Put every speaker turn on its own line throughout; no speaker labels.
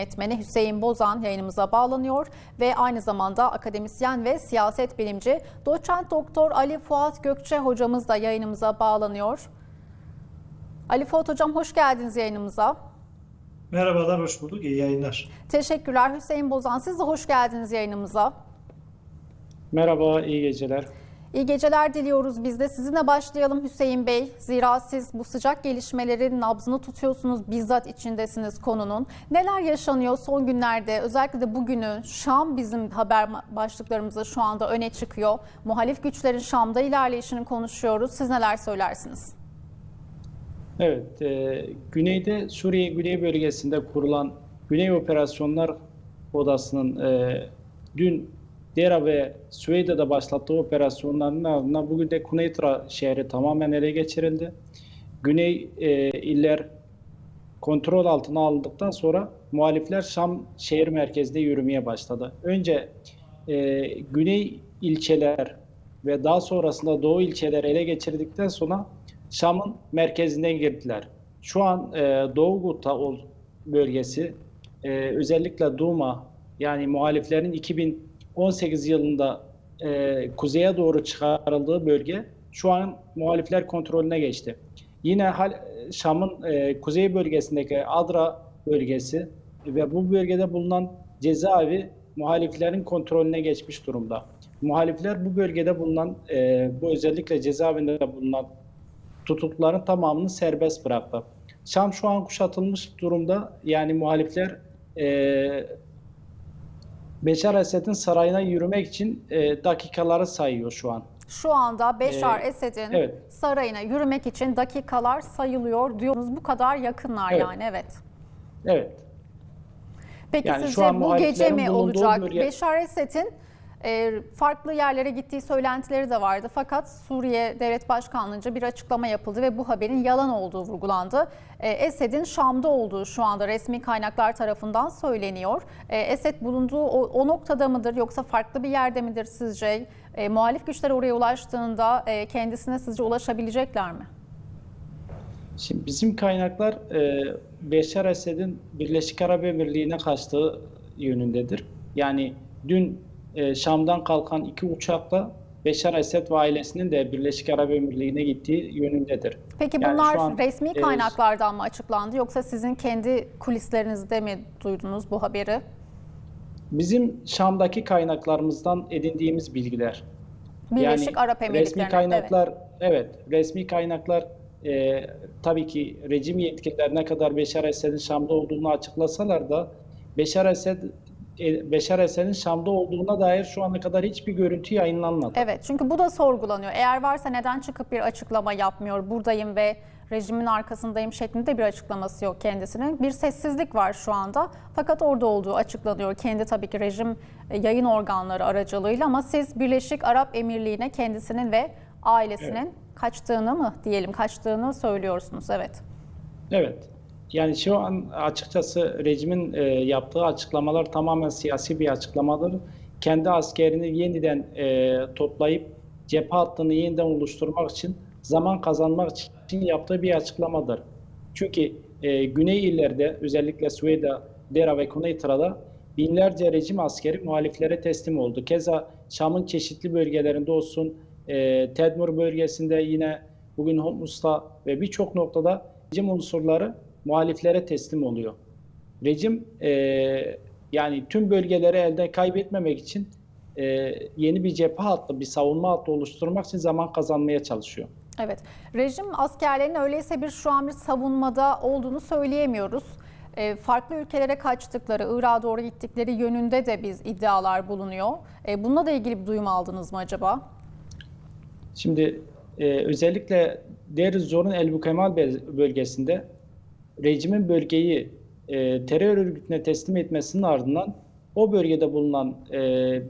yönetmeni Hüseyin Bozan yayınımıza bağlanıyor ve aynı zamanda akademisyen ve siyaset bilimci doçent doktor Ali Fuat Gökçe hocamız da yayınımıza bağlanıyor. Ali Fuat hocam hoş geldiniz yayınımıza.
Merhabalar, hoş bulduk. İyi yayınlar.
Teşekkürler Hüseyin Bozan. Siz de hoş geldiniz yayınımıza.
Merhaba, iyi geceler.
İyi geceler diliyoruz biz de. Sizinle başlayalım Hüseyin Bey. Zira siz bu sıcak gelişmelerin nabzını tutuyorsunuz, bizzat içindesiniz konunun. Neler yaşanıyor son günlerde? Özellikle de bugünü Şam bizim haber başlıklarımızda şu anda öne çıkıyor. Muhalif güçlerin Şam'da ilerleyişini konuşuyoruz. Siz neler söylersiniz?
Evet, e, Güneyde Suriye Güney bölgesinde kurulan Güney Operasyonlar Odası'nın e, dün Dera ve Süveyde'de başlattığı operasyonların ardından bugün de Kuneytra şehri tamamen ele geçirildi. Güney e, iller kontrol altına alındıktan sonra muhalifler Şam şehir merkezinde yürümeye başladı. Önce e, güney ilçeler ve daha sonrasında doğu ilçeler ele geçirdikten sonra Şam'ın merkezinden girdiler. Şu an e, Doğu Guta bölgesi e, özellikle Duma yani muhaliflerin 2018 yılında e, kuzeye doğru çıkarıldığı bölge şu an muhalifler kontrolüne geçti. Yine Şam'ın e, kuzey bölgesindeki Adra bölgesi ve bu bölgede bulunan cezaevi muhaliflerin kontrolüne geçmiş durumda. Muhalifler bu bölgede bulunan, e, bu özellikle cezaevinde bulunan tutukluların tamamını serbest bıraktı. Şam şu an kuşatılmış durumda. Yani muhalifler e, Beşar Esed'in sarayına yürümek için e, dakikaları sayıyor şu an.
Şu anda Beşar
Ee,
Esed'in
evet.
sarayına yürümek için dakikalar sayılıyor diyorsunuz. Bu kadar yakınlar
Evet.
yani evet.
Evet.
Peki
Yani
sizce bu gece mi olacak?
bölge-
Beşar Esed'in farklı yerlere gittiği söylentileri de vardı. Fakat Suriye Devlet Başkanlığı'nca bir açıklama yapıldı ve bu haberin yalan olduğu vurgulandı. E, Esed'in Şam'da olduğu şu anda resmi kaynaklar tarafından söyleniyor. E, Esed bulunduğu o, o noktada mıdır yoksa farklı bir yerde midir sizce? E, muhalif güçler oraya ulaştığında e, kendisine sizce ulaşabilecekler mi?
Şimdi bizim kaynaklar e, Beşar Esed'in Birleşik Arap Emirliği'ne kaçtığı yönündedir. Yani dün e, Şam'dan kalkan iki uçakla Beşar Esed ve ailesinin de Birleşik Arap Emirliği'ne gittiği yönündedir.
Peki
Yani
bunlar
şu an,
resmi
e,
kaynaklardan mı açıklandı yoksa sizin kendi kulislerinizde mi duydunuz bu haberi?
Bizim Şam'daki kaynaklarımızdan edindiğimiz bilgiler.
Birleşik Arap
resmi kaynaklar evet, resmi kaynaklar e, tabii ki rejim yetkililer ne kadar Beşar Esed'in Şam'da olduğunu açıklasalar da Beşar Esed e, Beşar Esed'in Şam'da olduğuna dair şu ana kadar hiçbir görüntü yayınlanmadı.
Evet çünkü bu da sorgulanıyor. Eğer varsa neden çıkıp bir açıklama yapmıyor? Buradayım ve rejimin arkasındayım şeklinde bir açıklaması yok kendisinin. Bir sessizlik var şu anda. Fakat orada olduğu açıklanıyor. Kendi tabii ki rejim e, yayın organları aracılığıyla ama siz Birleşik Arap Emirliği'ne kendisinin ve ailesinin
Evet.
kaçtığını mı diyelim kaçtığını söylüyorsunuz. Evet.
Evet. Yani şu an açıkçası rejimin e, yaptığı açıklamalar tamamen siyasi bir açıklamadır. Kendi askerini yeniden e, toplayıp cephe hattını yeniden oluşturmak için, zaman kazanmak için yaptığı bir açıklamadır. Çünkü e, güney illerde özellikle Süveyda, Dera ve Kuneytra'da binlerce rejim askeri muhaliflere teslim oldu. Keza Şam'ın çeşitli bölgelerinde olsun, e, Tedmur bölgesinde yine bugün Humus'ta ve birçok noktada rejim unsurları muhaliflere teslim oluyor. Rejim e, yani tüm bölgeleri elde kaybetmemek için e, yeni bir cephe hattı, bir savunma hattı oluşturmak için zaman kazanmaya çalışıyor.
Evet. Rejim askerlerinin öyleyse bir şu an bir savunmada olduğunu söyleyemiyoruz. E, farklı ülkelere kaçtıkları, Irak'a doğru gittikleri yönünde de biz iddialar bulunuyor. E, bununla da ilgili bir duyum aldınız mı acaba?
Şimdi e, özellikle Deir Zor'un El Bukemal bölgesinde rejimin bölgeyi e, terör örgütüne teslim etmesinin ardından o bölgede bulunan e,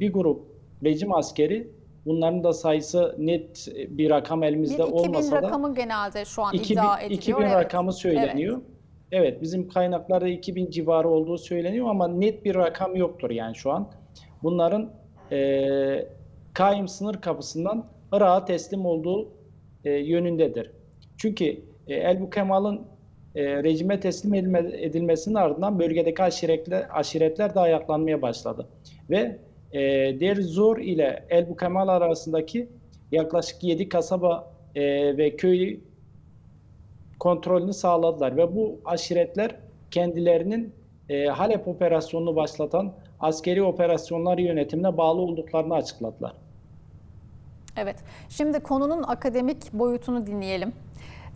bir grup rejim askeri bunların da sayısı net bir rakam
Bir
elimizde
2000
olmasa da
rakamı genelde şu an
2000,
iddia ediliyor.
2000
evet.
rakamı söyleniyor. Evet. bizim kaynaklarda 2000 civarı olduğu söyleniyor ama net bir rakam yoktur yani şu an. Bunların e, kaim sınır kapısından Irak'a teslim olduğu e, yönündedir. Çünkü e, El Bukemal'ın e, rejime teslim edilme- edilmesinin ardından bölgedeki aşiretler, aşiretler de ayaklanmaya başladı. Ve e, Der Zor ile El Bukemal arasındaki yaklaşık 7 kasaba e, ve köy kontrolünü sağladılar ve bu aşiretler kendilerinin e, Halep operasyonunu başlatan askeri operasyonlar yönetimine bağlı olduklarını açıkladılar.
Evet. Şimdi konunun akademik boyutunu dinleyelim.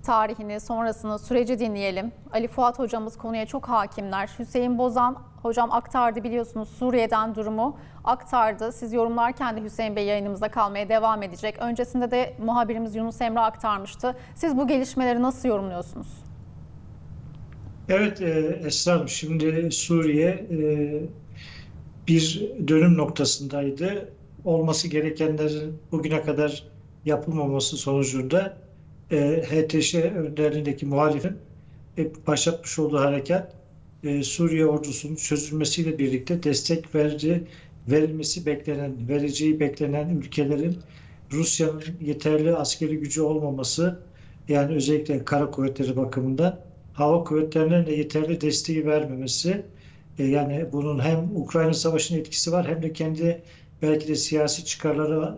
Tarihini, sonrasını, süreci dinleyelim. Ali Fuat hocamız konuya çok hakimler. Hüseyin Bozan hocam aktardı biliyorsunuz Suriye'den durumu aktardı. Siz yorumlarken de Hüseyin Bey yayınımızda kalmaya devam edecek. Öncesinde de muhabirimiz Yunus Emre aktarmıştı. Siz bu gelişmeleri nasıl yorumluyorsunuz?
Evet e, Esra Hanım, şimdi Suriye e, bir dönüm noktasındaydı. Olması gerekenlerin bugüne kadar yapılmaması sonucunda e, HTŞ önderliğindeki muhalifin e, başlatmış olduğu harekat e, Suriye ordusunun çözülmesiyle birlikte destek verdi, verilmesi beklenen, vereceği beklenen ülkelerin Rusya'nın yeterli askeri gücü olmaması yani özellikle kara kuvvetleri bakımından hava kuvvetlerinin de yeterli desteği vermemesi e, yani bunun hem Ukrayna Savaşı'nın etkisi var hem de kendi belki de siyasi çıkarları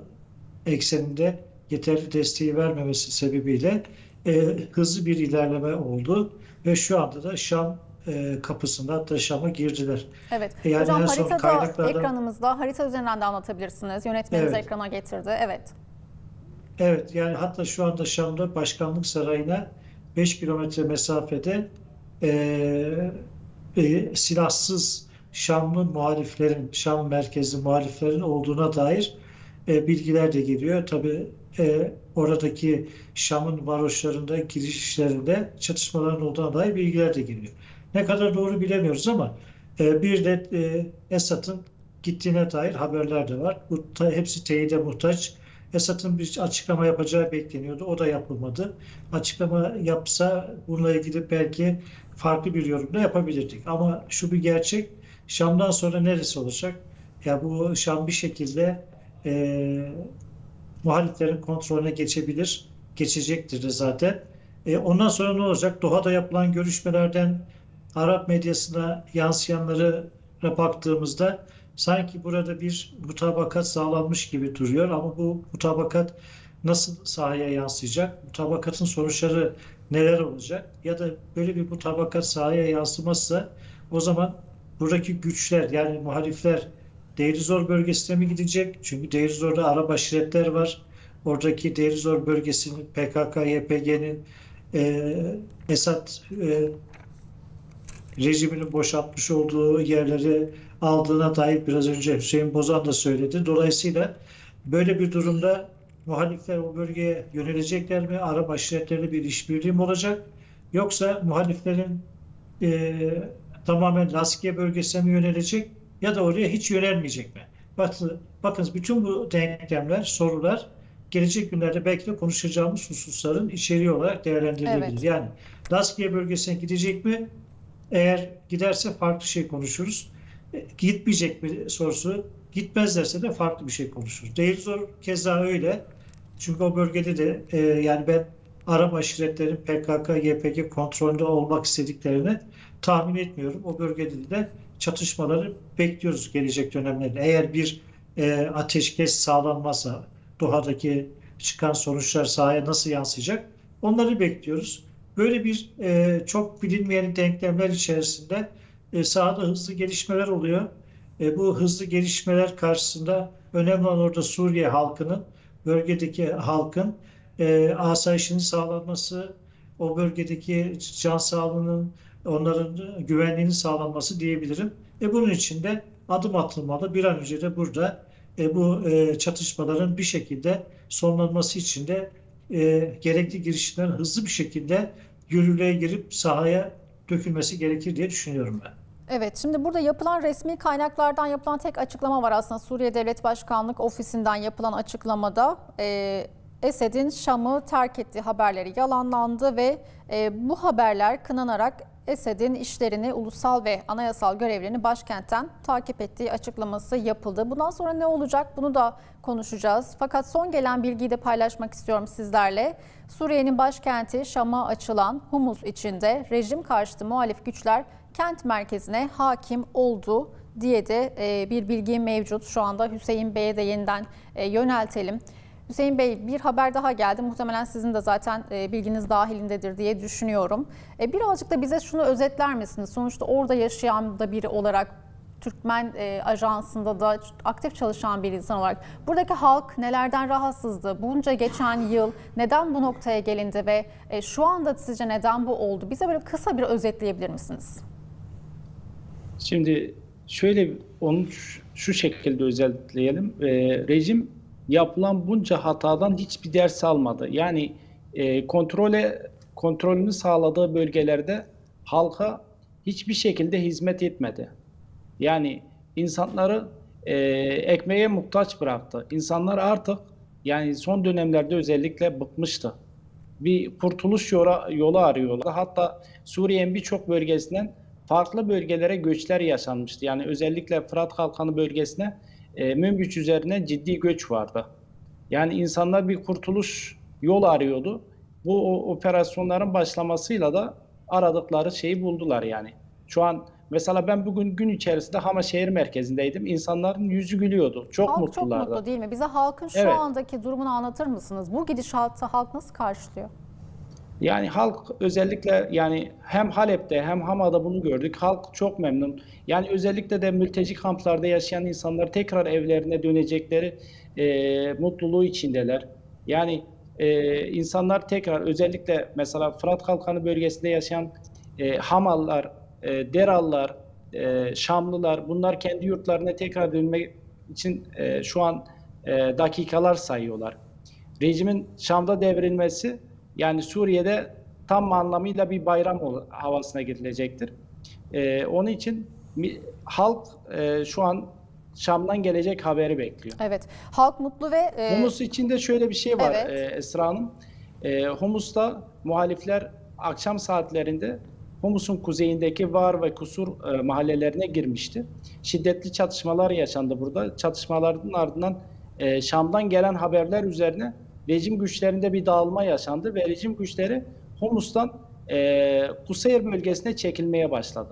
ekseninde yeterli desteği vermemesi sebebiyle e, hızlı bir ilerleme oldu ve şu anda da Şam e, kapısında hatta Şam'a girdiler.
Evet.
Yani
hocam haritada
kaynaklardan-
ekranımızda harita üzerinden de anlatabilirsiniz. Yönetmenimiz
Evet.
ekrana getirdi. Evet.
Evet yani hatta şu anda Şam'da Başkanlık Sarayı'na 5 kilometre mesafede e, e, silahsız Şamlı muhaliflerin, Şam merkezli muhaliflerin olduğuna dair e, bilgiler de geliyor. Tabii e, oradaki Şam'ın varoşlarında, girişlerinde çatışmaların olduğuna dair bilgiler de geliyor. Ne kadar doğru bilemiyoruz ama e, bir de e, Esad'ın gittiğine dair haberler de var. Bu ta- hepsi teyide muhtaç. Esad'ın bir açıklama yapacağı bekleniyordu. O da yapılmadı. Açıklama yapsa bununla ilgili belki farklı bir yorum da yapabilirdik. Ama şu bir gerçek. Şam'dan sonra neresi olacak? Ya bu Şam bir şekilde e, muhaliflerin kontrolüne geçebilir. Geçecektir zaten. E, ondan sonra ne olacak? Doha'da yapılan görüşmelerden Arap medyasına yansıyanları baktığımızda sanki burada bir mutabakat sağlanmış gibi duruyor ama bu mutabakat nasıl sahaya yansıyacak? Mutabakatın sonuçları neler olacak? Ya da böyle bir mutabakat sahaya yansımazsa o zaman buradaki güçler yani muhalifler Deirizor bölgesine mi gidecek? Çünkü Deirizor'da Arap aşiretler var. Oradaki Deirizor bölgesinin PKK, YPG'nin e, Esad e, rejiminin boşaltmış olduğu yerleri aldığına dair biraz önce Hüseyin Bozan da söyledi. Dolayısıyla böyle bir durumda muhalifler o bölgeye yönelecekler mi? Arap aşiretleriyle bir işbirliği mi olacak? Yoksa muhaliflerin e, tamamen Laskiye bölgesine mi yönelecek ya da oraya hiç yönelmeyecek mi? Bakın, bakınız bütün bu denklemler, sorular gelecek günlerde belki de konuşacağımız hususların içeriği olarak değerlendirilebilir.
Evet.
Yani Laskiye bölgesine gidecek mi? Eğer giderse farklı şey konuşuruz. E, Gitmeyecek mi sorusu. Gitmezlerse de farklı bir şey konuşuruz. Değil zor keza öyle. Çünkü o bölgede de e, yani ben Arap aşiretlerin PKK, YPG kontrolünde olmak istediklerini tahmin etmiyorum. O bölgede de çatışmaları bekliyoruz gelecek dönemlerde. Eğer bir e, ateşkes sağlanmazsa Doha'daki çıkan sonuçlar sahaya nasıl yansıyacak? Onları bekliyoruz. Böyle bir e, çok bilinmeyen denklemler içerisinde e, sahada hızlı gelişmeler oluyor. E, bu hızlı gelişmeler karşısında önemli olan orada Suriye halkının, bölgedeki halkın e, asayişinin sağlanması, o bölgedeki can sağlığının, onların güvenliğinin sağlanması diyebilirim. E, bunun için de adım atılmalı. Bir an önce de burada e, bu e, çatışmaların bir şekilde sonlanması için de e, gerekli girişimlerin hızlı bir şekilde yürürlüğe girip sahaya dökülmesi gerekir diye düşünüyorum ben.
Evet, şimdi burada yapılan resmi kaynaklardan yapılan tek açıklama var aslında. Suriye Devlet Başkanlık Ofisi'nden yapılan açıklamada e, Esed'in Şam'ı terk ettiği haberleri yalanlandı ve e, bu haberler kınanarak Esed'in işlerini, ulusal ve anayasal görevlerini başkentten takip ettiği açıklaması yapıldı. Bundan sonra ne olacak bunu da konuşacağız. Fakat son gelen bilgiyi de paylaşmak istiyorum sizlerle. Suriye'nin başkenti Şam'a açılan Humus içinde rejim karşıtı muhalif güçler kent merkezine hakim oldu diye de e, bir bilgi mevcut. Şu anda Hüseyin Bey'e de yeniden e, yöneltelim. Hüseyin Bey bir haber daha geldi. Muhtemelen sizin de zaten e, bilginiz dahilindedir diye düşünüyorum. E, birazcık da bize şunu özetler misiniz? Sonuçta orada yaşayan da biri olarak Türkmen e, ajansında da aktif çalışan bir insan olarak buradaki halk nelerden rahatsızdı? Bunca geçen yıl neden bu noktaya gelindi ve e, şu anda sizce neden bu oldu? Bize böyle kısa bir özetleyebilir misiniz?
Şimdi şöyle onu şu- şekilde özetleyelim. Ee, rejim yapılan bunca hatadan hiçbir ders almadı. Yani e, kontrole kontrolünü sağladığı bölgelerde halka hiçbir şekilde hizmet etmedi. Yani insanları e, ekmeğe muhtaç bıraktı. İnsanlar artık yani son dönemlerde özellikle bıkmıştı. Bir kurtuluş yola, yolu arıyorlar. Hatta Suriye'nin birçok bölgesinden farklı bölgelere göçler yaşanmıştı. Yani özellikle Fırat Kalkanı bölgesine e, Münbiç üzerine ciddi göç vardı. Yani insanlar bir kurtuluş yol arıyordu. Bu o- operasyonların başlamasıyla da aradıkları şeyi buldular yani. Şu an mesela ben bugün gün içerisinde Hama şehir merkezindeydim. İnsanların yüzü gülüyordu. Çok
halk çok
mutlulardı.
mutlu değil mi? Bize halkın şu
Evet.
andaki durumunu anlatır mısınız? Bu gidişatı halk nasıl karşılıyor?
Yani halk özellikle yani hem Halep'te hem Hama'da bunu gördük. Halk çok memnun. Yani özellikle de mülteci kamplarda yaşayan insanlar tekrar evlerine dönecekleri e, mutluluğu içindeler. Yani e, insanlar tekrar özellikle mesela Fırat Kalkanı bölgesinde yaşayan e, Hamallar, e, Derallar, e, Şamlılar bunlar kendi yurtlarına tekrar dönmek için e, şu an e, dakikalar sayıyorlar. Rejimin Şam'da devrilmesi yani Suriye'de tam anlamıyla bir bayram havasına girilecektir. Ee, onun için halk e, şu an Şam'dan gelecek haberi bekliyor.
Evet. Halk mutlu ve e,
Humus içinde şöyle bir şey var
Evet.
e, Esra Hanım. E, Humus'ta muhalifler akşam saatlerinde Humus'un kuzeyindeki Var ve Kusur e, mahallelerine girmişti. Şiddetli çatışmalar yaşandı burada. Çatışmaların ardından e, Şam'dan gelen haberler üzerine rejim güçlerinde bir dağılma yaşandı ve rejim güçleri Humus'tan e, Kuseyr bölgesine çekilmeye başladı.